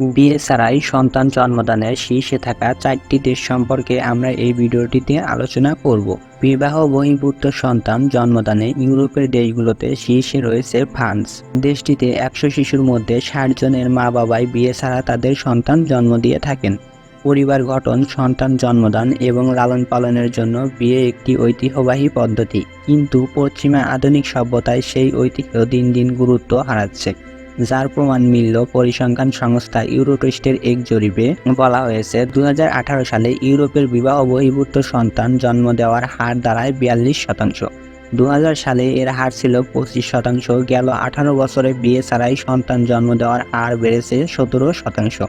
বিয়ে ছাড়াই সন্তান জন্মদানের শীর্ষে থাকা চারটি দেশ সম্পর্কে আমরা এই ভিডিওটিতে আলোচনা করব। বিবাহ বহির্ভূত সন্তান জন্মদানে ইউরোপের দেশগুলোতে শীর্ষে রয়েছে ফ্রান্স। দেশটিতে একশো শিশুর মধ্যে ষাট জনের মা বাবাই বিয়ে ছাড়া তাদের সন্তান জন্ম দিয়ে থাকেন। পরিবার গঠন, সন্তান জন্মদান এবং লালন পালনের জন্য বিয়ে একটি ঐতিহ্যবাহী পদ্ধতি। কিন্তু পশ্চিমা আধুনিক সভ্যতায় সেই ঐতিহ্য দিন দিন গুরুত্ব হারাচ্ছে। যার প্রমাণ মিলল পরিসংখ্যান সংস্থা ইউরোটেস্টের এক জরিপে। বলা হয়েছে দু হাজার আঠারো সালে ইউরোপের বিবাহ বহির্ভূত সন্তান জন্ম দেওয়ার হার দাঁড়ায় বিয়াল্লিশ শতাংশ। দু হাজার সালে এর হার ছিল পঁচিশ শতাংশ, গেল আঠারো বছরে বিয়ে ছাড়াই সন্তান জন্ম দেওয়ার হার বেড়েছে সতেরো শতাংশ।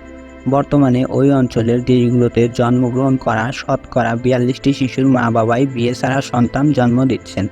বর্তমানে ওই অঞ্চলের দেশগুলোতে জন্মগ্রহণ করা শতকরা বিয়াল্লিশটি শিশুর মা বাবাই বিয়ে ছাড়া সন্তান জন্ম দিচ্ছেন।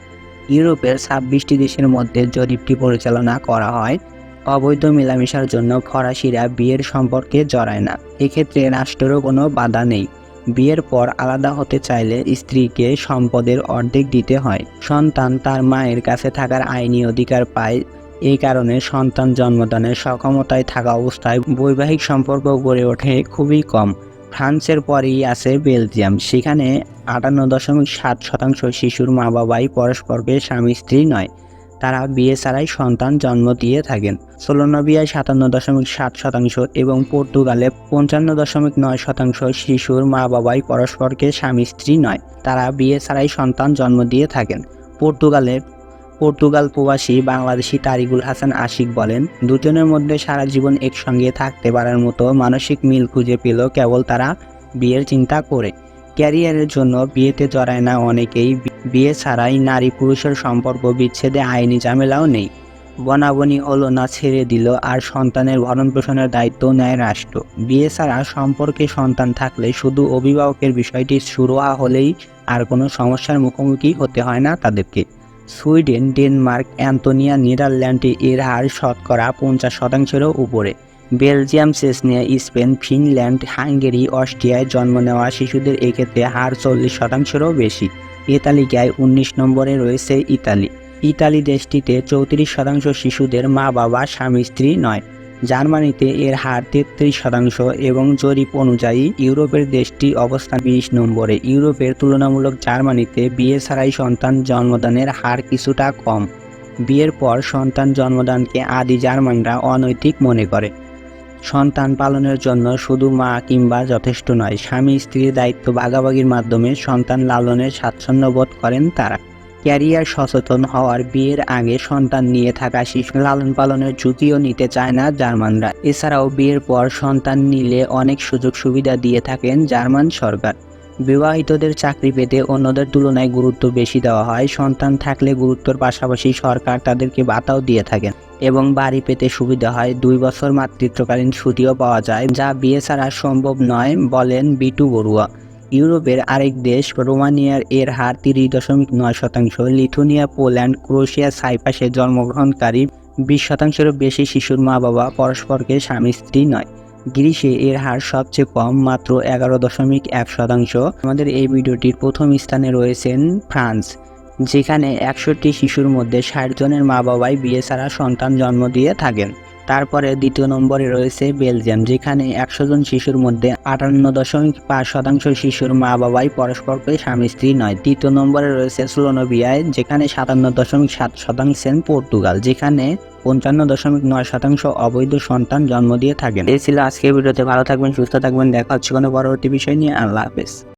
ইউরোপের ছাব্বিশটি দেশের মধ্যে জরিপটি পরিচালনা করা হয় অবৈধ মেলামেশার জন্য ফরাসিরা বিয়ের সম্পর্কে জড়ায় না। এক্ষেত্রে রাষ্ট্রেরও কোনো বাধা নেই। বিয়ের পর আলাদা হতে চাইলে স্ত্রীকে সম্পদের অর্ধেক দিতে হয়। সন্তান তার মায়ের কাছে থাকার আইনি অধিকার পায়। এই কারণে সন্তান জন্মদানের সক্ষমতায় থাকা অবস্থায় বৈবাহিক সম্পর্ক গড়ে ওঠে খুবই কম। ফ্রান্সের পরেই আছে বেলজিয়াম। সেখানে আটান্ন দশমিক সাত শতাংশ শিশুর মা বাবাই পরস্পরকে স্বামী স্ত্রী নয়। তারা বিয়ে ছাড়াই সন্তান জন্ম দিয়ে থাকেন। সোলোনবিয়ায় সাতান্ন দশমিক সাত শতাংশ এবং পর্তুগালে পঞ্চান্ন দশমিক নয় শতাংশ শিশুর মা বাবাই পরস্পরকে স্বামী, স্ত্রী নয়, তারা বিয়ে ছাড়াই সন্তান জন্ম দিয়ে থাকেন। পর্তুগালে পর্তুগাল প্রবাসী বাংলাদেশি তারিকুল হাসান আশিক বলেন, দুজনের মধ্যে সারা জীবন একসঙ্গে থাকতে পারার মতো মানসিক মিল খুঁজে পেল কেবল তারা বিয়ের চিন্তা করে। ক্যারিয়ারের জন্য বিয়েতে জড়ায় না অনেকেই। বিয়ে ছাড়াই নারী পুরুষের সম্পর্ক বিচ্ছেদে আইনি ঝামেলাও নেই। বনাবনি হলো না ছেড়ে দিল আর সন্তানের ভরণ পোষণের দায়িত্ব নেয় রাষ্ট্র। বিয়ে ছাড়া সম্পর্কে সন্তান থাকলে শুধু অভিভাবকের বিষয়টি সুরোয়া হলেই আর কোনো সমস্যার মুখোমুখি হতে হয় না তাদেরকে। সুইডেন, ডেনমার্ক অ্যান্তোনিয়া নেদারল্যান্ডে এর হার শতকরা পঞ্চাশ শতাংশেরও উপরে। বেলজিয়াম, চেসনিয়া, স্পেন, ফিনল্যান্ড, হাঙ্গেরি, অস্ট্রিয়ায় জন্ম নেওয়া শিশুদের এক্ষেত্রে হার চল্লিশ শতাংশেরও বেশি। এ তালিকায় উনিশ নম্বরে রয়েছে ইতালি। ইতালি দেশটিতে চৌত্রিশ শতাংশ শিশুদের মা বাবা স্বামী, স্ত্রী নয়। জার্মানিতে এর হার তেত্রিশ শতাংশ এবং জরিপ অনুযায়ী ইউরোপের দেশটি অবস্থান বিশ নম্বরে। ইউরোপের তুলনামূলক জার্মানিতে বিয়ে ছাড়াই সন্তান জন্মদানের হার কিছুটা কম। বিয়ের পর সন্তান জন্মদানকে আদি জার্মানরা অনৈতিক মনে করে। সন্তান পালনের জন্য শুধু মা কিংবা যথেষ্ট নয়, স্বামী স্ত্রীর দায়িত্ব ভাগাভাগির মাধ্যমে সন্তান লালনের স্বাচ্ছন্দ্য বোধ করেন তারা। ক্যারিয়ার সচেতন হওয়ার বিয়ের আগে সন্তান নিয়ে থাকা শিশু লালন পালনের ঝুঁকিও নিতে চায় না জার্মানরা। এছাড়াও বিয়ের পর সন্তান নিলে অনেক সুযোগ সুবিধা দিয়ে থাকেন জার্মান সরকার। বিবাহিতদের চাকরি পেতে অন্যদের তুলনায় গুরুত্ব বেশি দেওয়া হয়। সন্তান থাকলে গুরুত্বর পাশাপাশি সরকার তাদেরকে বাতাও দিয়ে থাকেন এবং বাড়ি পেতে সুবিধা হয়। দুই বছর মাতৃত্বকালীন ছুটিও পাওয়া যায়, যা বিয়ে ছাড়া সম্ভব নয়, বলেন বিটু বড়ুয়া। ইউরোপের আরেক দেশ, রোমানিয়ার এর হার তিরিশ দশমিক নয় শতাংশ। লিথুনিয়া, পোল্যান্ড ক্রোয়েশিয়া সাইপাসে জন্মগ্রহণকারী, বিশ শতাংশেরও বেশি শিশুর মা বাবা পরস্পরকে স্বামী স্ত্রী নয়। গ্রিসে এর হার সবচেয়ে কম, মাত্র এগারো দশমিক এক শতাংশ। আমাদের এই ভিডিওটির প্রথম স্থানে রয়েছেন ফ্রান্স, যেখানে একষট্টি শিশুর মধ্যে ষাট জনের মা বাবাই বিয়ে ছাড়া সন্তান জন্ম দিয়ে থাকেন। তারপরে দ্বিতীয় নম্বরে রয়েছে বেলজিয়াম, যেখানে একশো জন শিশুর মধ্যে আটান্ন দশমিক পাঁচ শতাংশ শিশুর মা বাবাই পরস্পরকে স্বামী স্ত্রী নয়। তৃতীয় নম্বরে রয়েছে স্লোনোভিয়ায় যেখানে সাতান্ন দশমিক সাত শতাংশ পর্তুগাল, যেখানে পঞ্চান্ন দশমিক নয় শতাংশ অবৈধ সন্তান জন্ম দিয়ে থাকেন। এই ছিল আজকের ভিডিওতে, ভালো থাকবেন, সুস্থ থাকবেন, দেখা হচ্ছে কোনো পরবর্তী বিষয় নিয়ে। আল্লাহ হাফেজ।